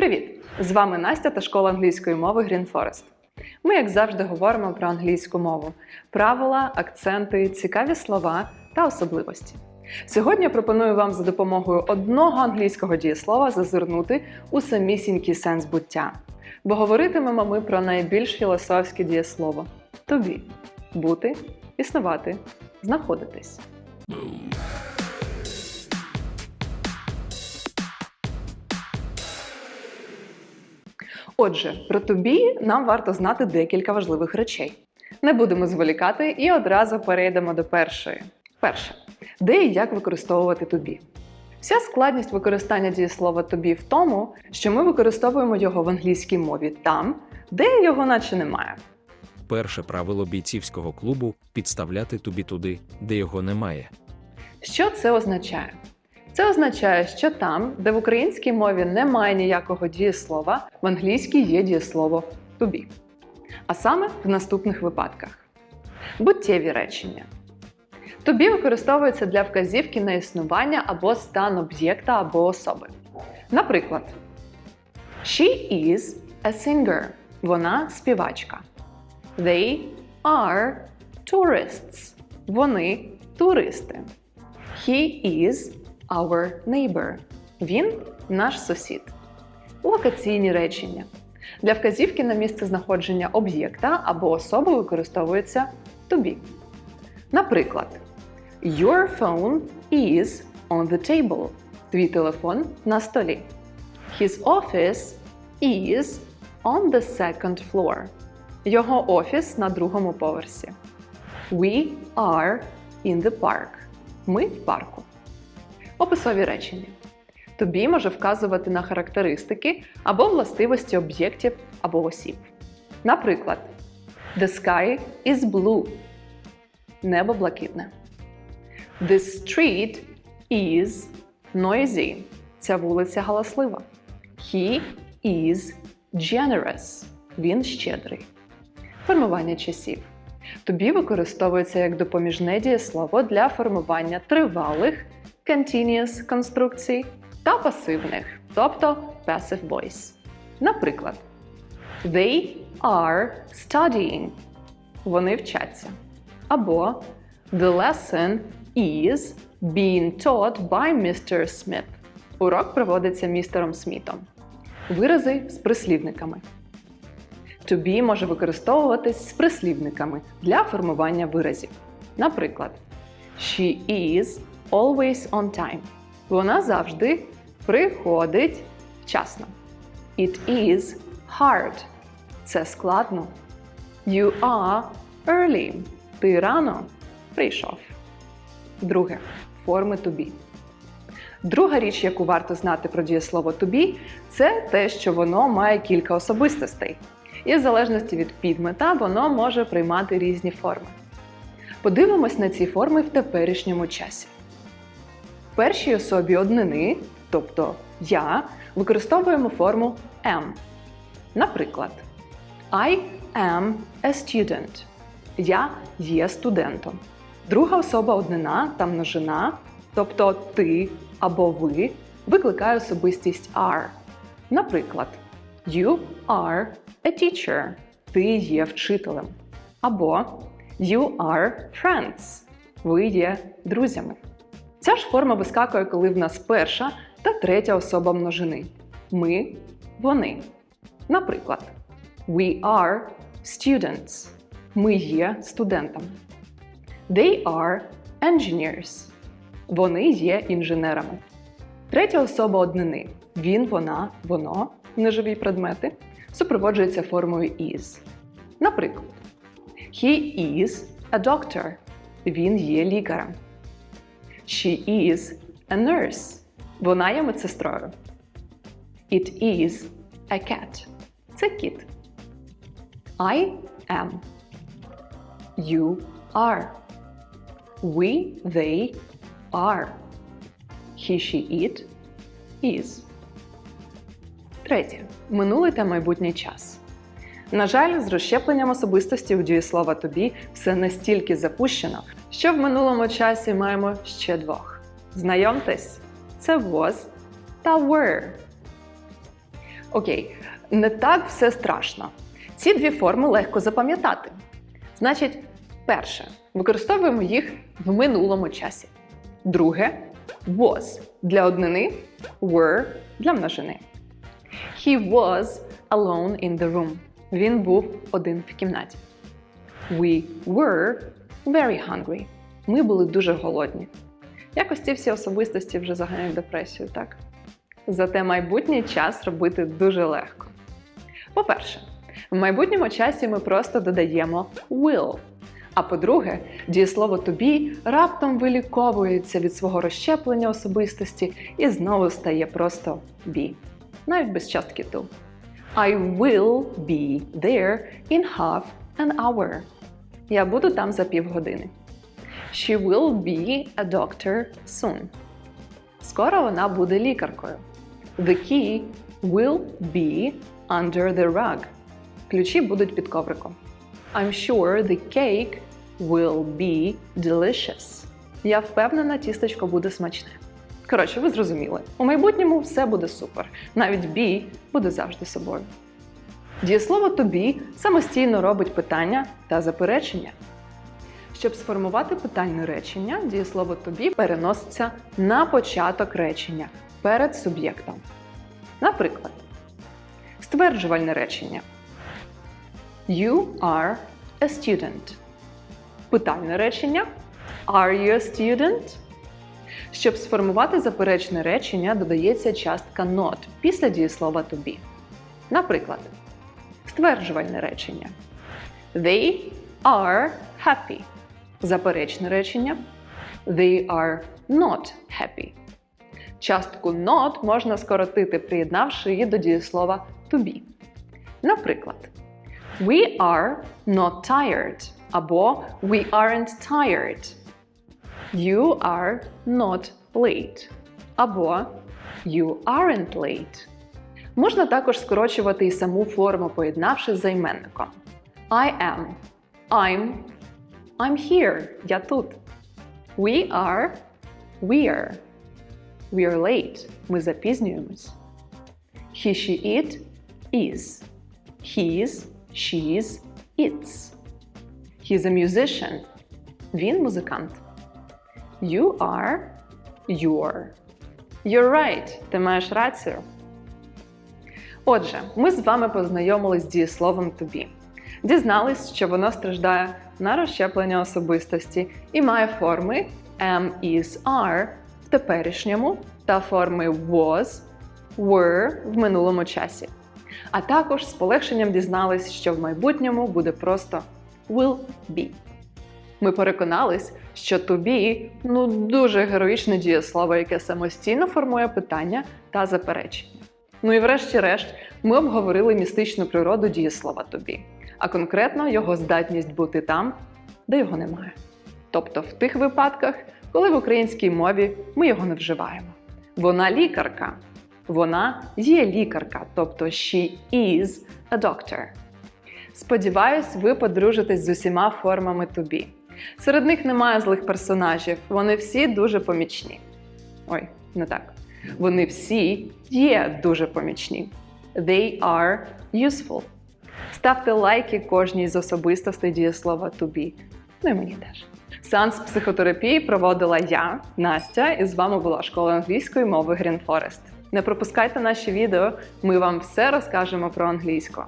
Привіт! З вами Настя та школа англійської мови Green Forest. Ми, як завжди, говоримо про англійську мову, правила, акценти, цікаві слова та особливості. Сьогодні я пропоную вам за допомогою одного англійського дієслова зазирнути у самісінький сенс буття. Бо говоритимемо ми про найбільш філософське дієслово тобі бути, існувати, знаходитись. Отже, про тобі нам варто знати декілька важливих речей. Не будемо зволікати і одразу перейдемо до першої. Перше, де і як використовувати тобі. Вся складність використання дієслова тобі в тому, що ми використовуємо його в англійській мові там, де його наче немає. Перше правило бійцівського клубу підставляти тобі туди, де його немає. Що це означає? Це означає, що там, де в українській мові немає ніякого дієслова, в англійській є дієслово to be. А саме в наступних випадках: буттєві речення. Тобі використовується для вказівки на існування або стан об'єкта або особи. Наприклад, She is a singer. Вона співачка. They are tourists. Вони туристи. He is our neighbor. Він наш сусід. Локаційні речення. Для вказівки на місце знаходження об'єкта або особи використовується to be. Наприклад, Your phone is on the table. Твій телефон на столі. His office is on the second floor. Його офіс на другому поверсі. We are in the park. Ми в парку. Описові речення. Тобі може вказувати на характеристики або властивості об'єктів або осіб. Наприклад, The sky is blue. Небо блакитне. This street is noisy. Ця вулиця галаслива. He is generous. Він щедрий. Формування часів. Тобі використовується як допоміжне дієслово для формування тривалих continuous конструкцій та пасивних, тобто passive voice. Наприклад, They are studying. Вони вчаться. Або The lesson is being taught by Mr. Smith. Урок проводиться містером Смітом. Вирази з прислівниками. To be може використовуватись з прислівниками для формування виразів. Наприклад, She is always on time. Вона завжди приходить вчасно. It is hard. Це складно. You are early. Ти рано прийшов. Друге форми to be. Друга річ, яку варто знати про дієслово to be, це те, що воно має кілька особистостей. І в залежності від підмета воно може приймати різні форми. Подивимось на ці форми в теперішньому часі. Першій особі однини, тобто я, використовуємо форму am. Наприклад, I am a student. Я є студентом. Друга особа однина та множина, тобто ти або ви, викликає особистість are. Наприклад, You are a teacher. Ти є вчителем. Або You are friends. Ви є друзями. Ця ж форма вискакує, коли в нас перша та третя особа множини. Ми вони. Наприклад, We are students. Ми є студентами. They are engineers. Вони є інженерами. Третя особа однини. Він, вона, воно неживі предмети супроводжується формою is. Наприклад, He is a doctor. Він є лікарем. She is a nurse. Вона є медсестрою. It is a cat. Це кіт. I am. You are. We, they are. He, she, it is. Третє. Минулий та майбутній час. На жаль, з розщепленням особистості у дієслова тобі все настільки запущено, що в минулому часі маємо ще двох. Знайомтесь, це was та were. Окей, не так все страшно. Ці дві форми легко запам'ятати. Значить, перше, використовуємо їх в минулому часі. Друге was для однини, were для множини. He was alone in the room. Він був один в кімнаті. We were very hungry. Ми були дуже голодні. Якось ці всі особистості вже заганяють депресію, так? Зате майбутній час робити дуже легко. По-перше, в майбутньому часі ми просто додаємо will. А по-друге, дієслово to be раптом виліковується від свого розщеплення особистості і знову стає просто be, навіть без частки to. I will be there in half an hour. Я буду там за півгодини. She will be a doctor soon. Скоро вона буде лікаркою. The key will be under the rug. Ключі будуть під ковриком. I'm sure the cake will be delicious. Я впевнена, тістечко буде смачне. Коротше, ви зрозуміли. У майбутньому все буде супер. Навіть be буде завжди собою. Дієслово be самостійно робить питання та заперечення. Щоб сформувати питальне речення, дієслово be переноситься на початок речення перед суб'єктом. Наприклад, стверджувальне речення. You are a student. Питальне речення Are you a student? Щоб сформувати заперечне речення, додається частка not після дієслова to be. Наприклад, стверджувальне речення. They are happy. Заперечне речення. They are not happy. Частку not можна скоротити, приєднавши її до дієслова to be. Наприклад, We are not tired або We aren't tired. You are not late або You aren't late. Можна також скорочувати і саму форму, поєднавши з займенником. I am. I'm. I'm here. Я тут. We are. We're. We are late. Ми запізнюємось. He, she, it, is. He's, she's, it's. He's a musician. Він музикант. You are, you're. You're right. Ти маєш рацію. Отже, ми з вами познайомились з дієсловом to be. Дізнались, що воно страждає на розщеплення особистості і має форми am, is, are в теперішньому та форми was, were в минулому часі. А також з полегшенням дізнались, що в майбутньому буде просто will be. Ми переконались, що be ну дуже героїчне дієслово, яке самостійно формує питання та заперечення. Ну і врешті-решт, ми обговорили містичну природу дієслова be, а конкретно його здатність бути там, де його немає. Тобто в тих випадках, коли в українській мові ми його не вживаємо. Вона лікарка. Вона є лікарка, тобто she is a doctor. Сподіваюсь, ви подружитесь з усіма формами be. Серед них немає злих персонажів, вони всі дуже помічні. Ой, не так. Вони всі є дуже помічні. They are useful. Ставте лайки кожній з особистостей дієслова to be. Ну і мені теж. Сеанс психотерапії проводила я, Настя, і з вами була школа англійської мови Green Forest. Не пропускайте наші відео, ми вам все розкажемо про англійську.